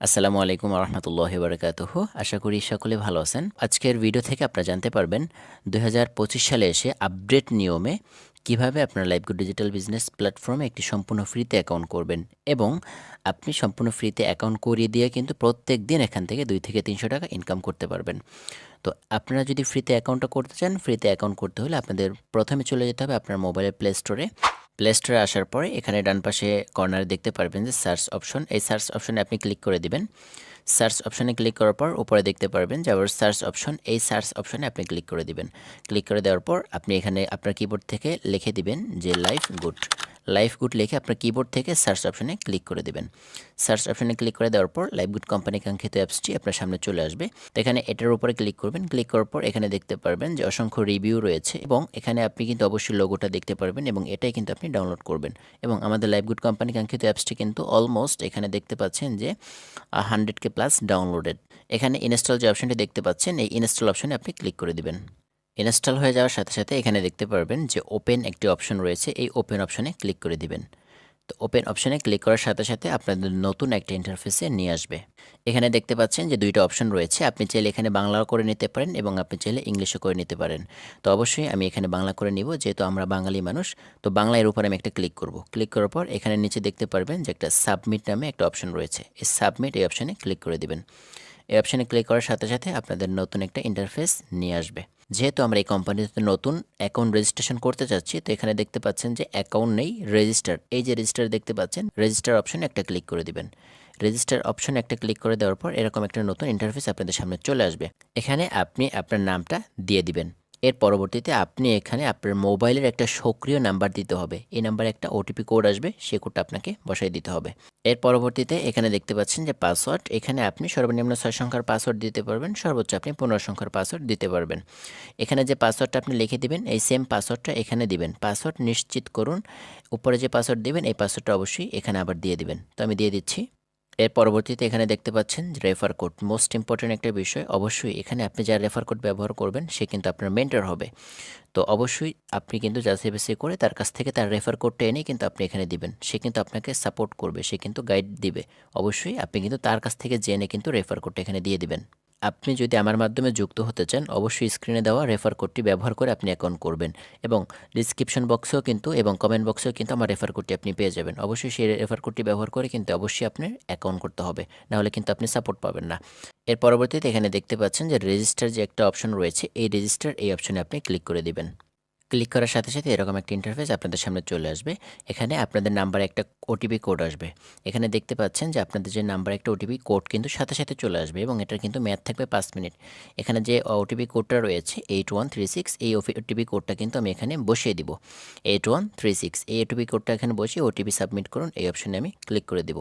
আসসালামু আলাইকুম রহমতুল্লাহ বারকাতুহ আশা করি সকলে ভালো আছেন। আজকের ভিডিও থেকে আপনারা জানতে পারবেন দু হাজার পঁচিশ সালে এসে আপডেট নিয়মে কীভাবে আপনার লাইভগুড ডিজিটাল বিজনেস প্ল্যাটফর্মে একটি সম্পূর্ণ ফ্রিতে অ্যাকাউন্ট করবেন এবং আপনি সম্পূর্ণ ফ্রিতে অ্যাকাউন্ট করিয়ে দিয়ে কিন্তু প্রত্যেক দিন এখান থেকে দুই থেকে তিনশো টাকা ইনকাম করতে পারবেন। তো আপনারা যদি ফ্রিতে অ্যাকাউন্টটা করতে চান ফ্রিতে অ্যাকাউন্ট করতে হলে আপনাদের প্রথমে চলে যেতে হবে আপনার মোবাইলের প্লে স্টোরে প্লে স্টোরে আসার পরে এখানে ডান পাশে কর্নারে দেখতে পারবেন যে সার্চ অপশন এই সার্চ অপশনে আপনি ক্লিক করে দিবেন। সার্চ অপশনে ক্লিক করার পর উপরে দেখতে পারবেন যে সার্চ অপশন এই সার্চ অপশনে আপনি ক্লিক করে দিবেন। ক্লিক করে দেওয়ার পর আপনি এখানে আপনার কিবোর্ড থেকে লিখে দিবেন যে লাইফ গুড লাইফ গুড লিখে আপনার কিবোর্ড থেকে সার্চ অপশনে ক্লিক করে দিবেন। সার্চ অপশনে ক্লিক করে দেওয়ার পর লাইফ গুড কোম্পানি কাঙ্ক্ষিত অ্যাপসটি আপনার সামনে চলে আসবে। তো এখানে এটার উপরে ক্লিক করবেন। ক্লিক করার পর এখানে দেখতে পারবেন যে অসংখ্য রিভিউ রয়েছে এবং এখানে আপনি কিন্তু অবশ্যই লোগোটা দেখতে পারবেন এবং এটাই কিন্তু আপনি ডাউনলোড করবেন। এবং আমাদের লাইফ গুড কোম্পানি কাঙ্ক্ষিত অ্যাপসটি কিন্তু অলমোস্ট এখানে দেখতে পাচ্ছেন যে হান্ড্রেড কে প্লাস ডাউনলোডেড এখানে ইনস্টল যে অপশনটি দেখতে পাচ্ছেন, এই ইনস্টল অপশনে আপনি ক্লিক করে দিবেন। ইনস্টল হয়ে যাওয়ার সাথে সাথে এখানে দেখতে পারবেন যে ওপেন একটি অপশন রয়েছে। এই ওপেন অপশনে ক্লিক করে দিবেন। তো ওপেন অপশনে ক্লিক করার সাথে সাথে আপনাদের নতুন একটা ইন্টারফেসে নিয়ে আসবে। এখানে দেখতে পাচ্ছেন যে দুইটা অপশন রয়েছে। আপনি চাইলে এখানে বাংলাও করে নিতে পারেন এবং আপনি চাইলে ইংলিশও করে নিতে পারেন। তো অবশ্যই আমি এখানে বাংলা করে নিব, যেহেতু আমরা বাঙালি মানুষ। তো বাংলা এর উপর আমি একটা ক্লিক করব। ক্লিক করার পর এখানে নিচে দেখতে পারবেন যে একটা সাবমিট নামে একটা অপশন রয়েছে। এই সাবমিট এই অপশনে ক্লিক করে দিবেন। এই অপশানে ক্লিক করার সাথে সাথে আপনাদের নতুন একটা ইন্টারফেস নিয়ে আসবে। যেহেতু আমরা এই কোম্পানিতে নতুন অ্যাকাউন্ট রেজিস্ট্রেশন করতে চাচ্ছি, তো এখানে দেখতে পাচ্ছেন যে অ্যাকাউন্ট নেই রেজিস্টার এই যে রেজিস্টার দেখতে পাচ্ছেন রেজিস্টার অপশানে একটা ক্লিক করে দিবেন। রেজিস্টার অপশন একটা ক্লিক করে দেওয়ার পর এরকম একটা নতুন ইন্টারফেস আপনাদের সামনে চলে আসবে। এখানে আপনি আপনার নামটা দিয়ে দিবেন। এর পরবর্তীতে আপনি এখানে আপনার মোবাইলের একটা সক্রিয় নাম্বার দিতে হবে। এই নাম্বারে একটা ওটিপি কোড আসবে সেই কোডটা আপনাকে বসাই দিতে হবে। এর পরবর্তীতে এখানে দেখতে পাচ্ছেন যে পাসওয়ার্ড, এখানে আপনি সর্বনিম্ন ছয় সংখ্যার পাসওয়ার্ড দিতে পারবেন, সর্বোচ্চ আপনি পনেরো সংখ্যার পাসওয়ার্ড দিতে পারবেন। এখানে যে পাসওয়ার্ডটা আপনি লিখে দিবেন, এই সেম পাসওয়ার্ডটা এখানে দিবেন। পাসওয়ার্ড নিশ্চিত করুন, উপরে যে পাসওয়ার্ড দিবেন, এই পাসওয়ার্ডটা অবশ্যই এখানে আবার দিয়ে দিবেন। তো আমি দিয়ে দিচ্ছি। এর পরবর্তীতে এখানে দেখতে পাচ্ছেন রেফার কোড মোস্ট ইম্পর্টেন্ট একটা বিষয়। অবশ্যই এখানে আপনি যা রেফার কোড ব্যবহার করবেন, সে কিন্তু আপনার মেন্টর হবে। তো অবশ্যই আপনি কিন্তু যাচাই বাছাই করে তার কাছ থেকে তার রেফার কোডটা এনে কিন্তু আপনি এখানে দিবেন। সে কিন্তু আপনাকে সাপোর্ট করবে, সে কিন্তু গাইড দিবে। অবশ্যই আপনি কিন্তু তার কাছ থেকে জেনে কিন্তু রেফার কোডটা এখানে দিয়ে দিবেন। আপনি যদি আমার মাধ্যমে যুক্ত হতে চান, অবশ্যই স্ক্রিনে দেওয়া রেফার কোডটি ব্যবহার করে আপনি অ্যাকাউন্ট করবেন এবং ডিসক্রিপশন বক্সেও কিন্তু এবং কমেন্ট বক্সেও কিন্তু আমার রেফার কোডটি আপনি পেয়ে যাবেন। অবশ্যই সেই রেফার কোডটি ব্যবহার করে কিন্তু অবশ্যই আপনার অ্যাকাউন্ট করতে হবে, নাহলে কিন্তু আপনি সাপোর্ট পাবেন না। এর পরবর্তীতে এখানে দেখতে পাচ্ছেন যে রেজিস্টার যে একটা অপশন রয়েছে, এই রেজিস্টার এই অপশনে আপনি ক্লিক করে দিবেন। ক্লিক করার সাথে সাথে এরকম একটা ইন্টারফেস আপনাদের সামনে চলে আসবে। এখানে আপনাদের নাম্বারে একটা ওটিপি কোড আসবে। এখানে দেখতে পাচ্ছেন যে আপনাদের যে নাম্বার একটা ওটিপি কোড কিন্তু সাথে সাথে চলে আসবে এবং এটার কিন্তু ম্যাথ থাকবে পাঁচ মিনিট। এখানে যে ওটিপি কোডটা রয়েছে এইট ওয়ান থ্রি সিক্স এই ওটিপি কোডটা কিন্তু আমি এখানে বসিয়ে দিব। এইট ওয়ান থ্রি সিক্স এই ওটিপি কোডটা এখানে বসিয়ে ওটিপি সাবমিট করুন, এই অপশানে আমি ক্লিক করে দিব।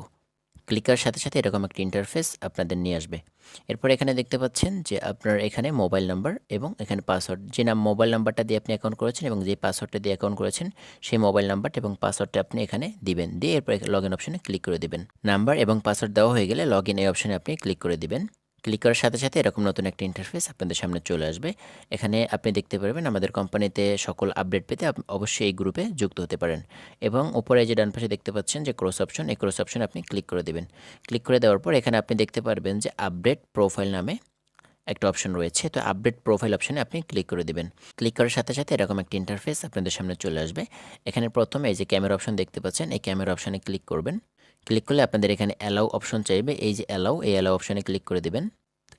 ক্লিক করার সাথে সাথে এরকম একটা ইন্টারফেস আপনাদের নিয়ে আসবে। এরপর এখানে দেখতে পাচ্ছেন যে আপনার এখানে মোবাইল নাম্বার এবং এখানে পাসওয়ার্ড যে নাম মোবাইল নাম্বারটা দিয়ে আপনি অ্যাকাউন্ট করেছেন এবং যে পাসওয়ার্ডটা দিয়ে অ্যাকাউন্ট করেছেন, সেই মোবাইল নাম্বারটা এবং পাসওয়ার্ডটা আপনি এখানে দিবেন। দিয়ে এরপর লগ ইন অপশনে ক্লিক করে দিবেন। নাম্বার এবং পাসওয়ার্ড দেওয়া হয়ে গেলে লগ ইন এই অপশনে আপনি ক্লিক করে দিবেন। ক্লিক করার সাথে সাথে এরকম নতুন একটা ইন্টারফেস আপনাদের সামনে চলে আসবে। এখানে আপনি দেখতে পারবেন আমাদের কোম্পানিতে সকল আপডেট পেতে অবশ্যই এই গ্রুপে যুক্ত হতে পারেন। এবং উপরে যে ডান পাশে দেখতে পাচ্ছেন যে ক্রস অপশন এই ক্রস অপশন আপনি ক্লিক করে দেবেন। ক্লিক করে দেওয়ার পর এখানে আপনি দেখতে পারবেন যে আপডেট প্রোফাইল নামে একটা অপশন রয়েছে। তো আপডেট প্রোফাইল অপশনে আপনি ক্লিক করে দিবেন। ক্লিক করার সাথে সাথে এরকম একটা ইন্টারফেস আপনাদের সামনে চলে আসবে। এখানে প্রথমে এই যে ক্যামেরা অপশন দেখতে পাচ্ছেন, এই ক্যামেরা অপশনে ক্লিক করবেন। ক্লিক করলে আপনাদের এখানে অ্যালাউ অপশন চাইবে। এই যে অ্যালাউ এই অ্যালাউ অপশনে ক্লিক করে দেবেন।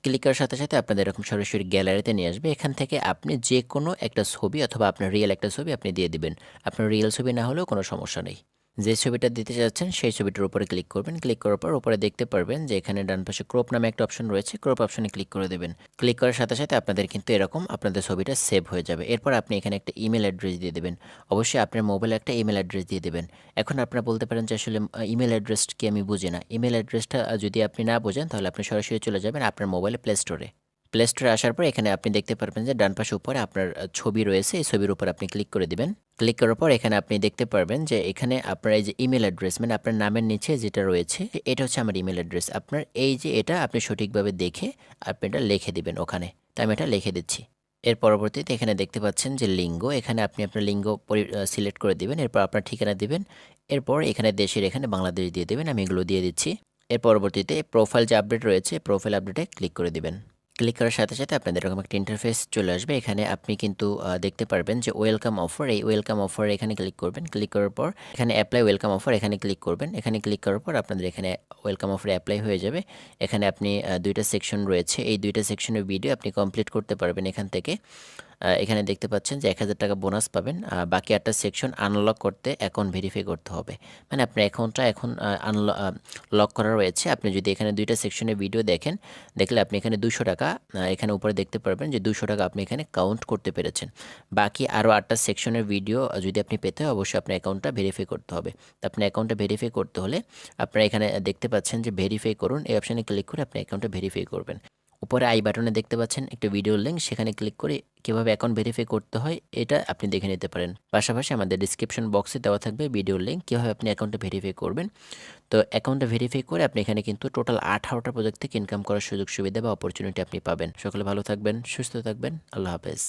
ক্লিক করার সাথে সাথে আপনাদের এরকম সরাসরি গ্যালারিতে নিয়ে আসবে। এখান থেকে আপনি যে কোনো একটা ছবি অথবা আপনার রিয়েল একটা ছবি আপনি দিয়ে দিবেন। আপনার রিয়েল ছবি না হলেও কোনো সমস্যা নেই। যে ছবিটা দিতে চাচ্ছেন সেই ছবিটার উপরে ক্লিক করবেন। ক্লিক করার পর উপরে দেখতে পারবেন যে এখানে ডান পাশে ক্রপ নামে একটা অপশন রয়েছে। ক্রপ অপশনে ক্লিক করে দেবেন। ক্লিক করার সাথে সাথে আপনাদের কিন্তু এরকম আপনাদের ছবিটা সেভ হয়ে যাবে। এরপর আপনি এখানে একটা ইমেল অ্যাড্রেস দিয়ে দেবেন। অবশ্যই আপনার মোবাইলে একটা ইমেল অ্যাড্রেস দিয়ে দেবেন। এখন আপনারা বলতে পারেন যে আসলে ইমেল অ্যাড্রেস কি আমি বুঝি না। ইমেল অ্যাড্রেসটা যদি আপনি না বোঝেন, তাহলে আপনি সরাসরি চলে যাবেন আপনার মোবাইলে প্লে স্টোরে প্লে স্টোরে আসার পর এখানে আপনি দেখতে পারবেন যে ডান পাশে উপরে আপনার ছবি রয়েছে। এই ছবির উপর আপনি ক্লিক করে দিবেন। ক্লিক করার পর এখানে আপনি দেখতে পারবেন যে এখানে আপনার এই যে ইমেল অ্যাড্রেস মানে আপনার নামের নিচে যেটা রয়েছে, এটা হচ্ছে আমার ইমেল অ্যাড্রেস আপনার এই যে এটা আপনি সঠিকভাবে দেখে আপনি এটা লিখে দিবেন ওখানে। তাই আমি এটা লিখে দিচ্ছি। এর পরবর্তীতে এখানে দেখতে পাচ্ছেন যে লিঙ্গ, এখানে আপনি আপনার লিঙ্গ সিলেক্ট করে দিবেন। এরপর আপনার ঠিকানা দিবেন। এরপর এখানে দেশের, এখানে বাংলাদেশ দিয়ে দেবেন। আমি এগুলো দিয়ে দিচ্ছি। এর পরবর্তীতে প্রোফাইল যে আপডেট রয়েছে প্রোফাইল আপডেটে ক্লিক করে দিবেন। ক্লিক করার সাথে সাথে আপনাদের এরকম একটা ইন্টারফেস চলে আসবে। এখানে আপনি কিন্তু দেখতে পারবেন যে ওয়েলকাম অফার এই ওয়েলকাম অফার এখানে ক্লিক করবেন। ক্লিক করার পর এখানে অ্যাপ্লাই ওয়েলকাম অফার এখানে ক্লিক করবেন। এখানে ক্লিক করার পর আপনাদের এখানে ওয়েলকাম অফার অ্যাপ্লাই হয়ে যাবে। এখানে আপনি দুইটা সেকশন রয়েছে। এই দুইটা সেকশনের ভিডিও আপনি কমপ্লিট করতে পারবেন এখান থেকে। এখানে দেখতে পাচ্ছেন যে এক হাজার টাকা বোনাস পাবেন। বাকি একটা সেকশন আনলক করতে অ্যাকাউন্ট ভেরিফাই করতে হবে। মানে আপনার অ্যাকাউন্টটা এখন আনলক লক করা রয়েছে। আপনি যদি এখানে দুইটা সেকশনে ভিডিও দেখেন, দেখলে আপনি এখানে দুশো টাকা এখানে উপরে দেখতে পারবেন যে দুশো টাকা আপনি এখানে কাউন্ট করতে পেরেছেন। বাকি আরও আটটা সেকশনের ভিডিও যদি আপনি পেতে হয়, অবশ্যই আপনার অ্যাকাউন্টটা ভেরিফাই করতে হবে। তো আপনার অ্যাকাউন্টটা ভেরিফাই করতে হলে আপনারা এখানে দেখতে পাচ্ছেন যে ভেরিফাই করুন। এই অপশানে ক্লিক করে আপনি অ্যাকাউন্টটা ভেরিফাই করবেন। উপরে আই বাটনে দেখতে পাচ্ছেন একটা ভিডিও লিঙ্ক সেখানে ক্লিক করে কীভাবে অ্যাকাউন্ট ভেরিফাই করতে হয়, এটা আপনি দেখে নিতে পারেন। পাশাপাশি আমাদের ডিসক্রিপশন বক্সে দেওয়া থাকবে ভিডিও লিঙ্ক কীভাবে আপনি অ্যাকাউন্টটা ভেরিফাই করবেন। তো অ্যাকাউন্টটা ভেরিফাই করে আপনি এখানে কিন্তু টোটাল আঠারোটা প্রজেক্ট থেকে ইনকাম করার সুযোগ সুবিধা বা অপরচুনিটি আপনি পাবেন। সকলে ভালো থাকবেন, সুস্থ থাকবেন, আল্লাহ হাফেজ।